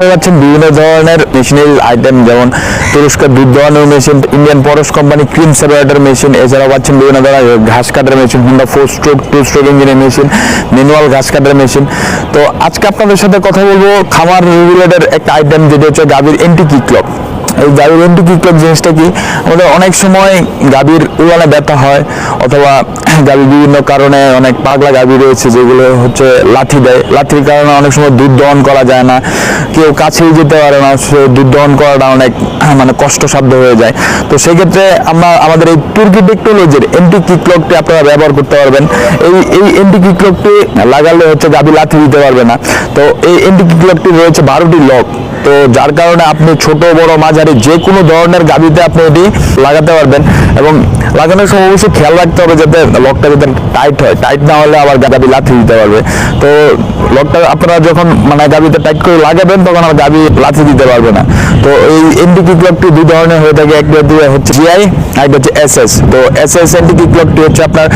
পাচ্ছেন বিভিন্ন ধরনের মেশিনারি আইটেম যেমন তুরস্কের দুধ দোয়ানোর machine Indian Parash company cream separator machine এছাড়াও পাচ্ছেন বিভিন্ন ধরনের ঘাস কাটার মেশিন কিংবা ফোর স্ট্রোক টু স্ট্রোক ইঞ্জিনের মেশিন ম্যানুয়াল ঘাস কাটার মেশিন তো আজকে আপনাদের সাথে কথা বলব খামার রেগুলেটর একটা আইটেম যেটা হচ্ছে গাভীর এন্টি কিকলক এই গাভীর এন্টি কিকলক জিনিসটা কি? আমাদের অনেক সময় গাভীর উড়ানে ব্যথা হয়, অথবা গাভী বিভিন্ন কারণে অনেক পাগলা গাভী রয়েছে যেগুলো হচ্ছে লাথি দেয়। লাথির কারণে অনেক সময় দুধ দহন করা যায় না। কেউ কাছেই যেতে পারে না, সে দুধ দহন করাটা অনেক মানে কষ্টসাধ্য হয়ে যায়। তো সেক্ষেত্রে আমরা, আমাদের এই তুর্কি টেকনোলজির এন্টি কিকলকটি আপনারা ব্যবহার করতে পারবেন। এই এই এন্টি কিকলকটি লাগালে হচ্ছে গাভী লাথি দিতে পারবে না। তো এই এন্টি কিকলকটি রয়েছে বারোটি লক তো যার কারণে আপনি ছোট, বড়, মাঝারি যে কোনো ধরনের গাবিতে আপনি এটি লাগাতে পারবেন এবং লাগানোর সময় অবশ্যই খেয়াল রাখতে হবে যাতে লকটা যাতে টাইট হয়। টাইট না হলে আবার গাবি লাথি দিতে পারবে। তো লকটা আপনারা যখন মানে গাবিতে টাইট করে লাগাবেন, তখন আর গাবি লাথি দিতে পারবে না। তো এই এন্টি ক্লকটি দুই ধরনের হয়ে থাকে একটা দিয়ে হচ্ছে জিআই আর একটা হচ্ছে এসএস তো এসএস এন্টি ক্লকটি হচ্ছে আপনার,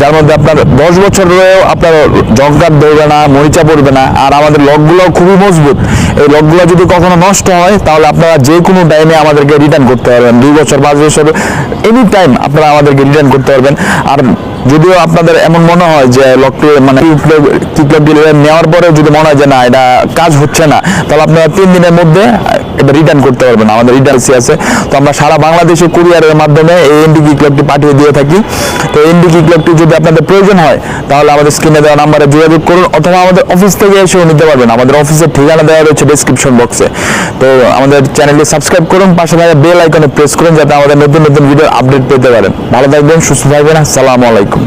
যার মধ্যে আপনার দশ বছর রয়েও আপনার জঙ্কার ধরবে না, মরিচা পড়বে না, আর আমাদের লকগুলো খুবই মজবুত। এই লকগুলো যদি কখনো নষ্ট হয়, তাহলে আপনারা যে কোনো টাইমে আমাদেরকে রিটার্ন করতে পারবেন। দুই বছর, পাঁচ বছর এনি টাইম আপনারা আমাদেরকে রিটার্ন করতে পারবেন। আর যদিও আপনাদের এমন মনে হয় যে লকটি মানে নেওয়ার পরে যদি মনে হয় যে না, এটা কাজ হচ্ছে না, তাহলে আপনারা তিন দিনের মধ্যে এটা রিটার্ন করতে পারবেন আমাদের রিটার্ন আছে। তো আমরা সারা বাংলাদেশে কুরিয়ারের মাধ্যমে এই এনডি ক্লাবটি পাঠিয়ে দিয়ে থাকি। তো এনডি ক্লাবটি যদি আপনাদের প্রয়োজন হয়, তাহলে আমাদের স্ক্রিনে দেওয়া নাম্বারে যোগাযোগ করুন, অথবা আমাদের অফিস থেকে এসেও নিতে পারবেন। আমাদের অফিসের ঠিকানা দেওয়া রয়েছে ডেসক্রিপশন বক্সে তো আমাদের চ্যানেলটি সাবস্ক্রাইব করুন, পাশে থাকা বেল আইকনে প্রেস করুন, যাতে আমাদের নতুন নতুন ভিডিও আপডেট পেতে পারেন। ভালো থাকবেন, সুস্থ থাকবেন, আসসালামু আলাইকুম।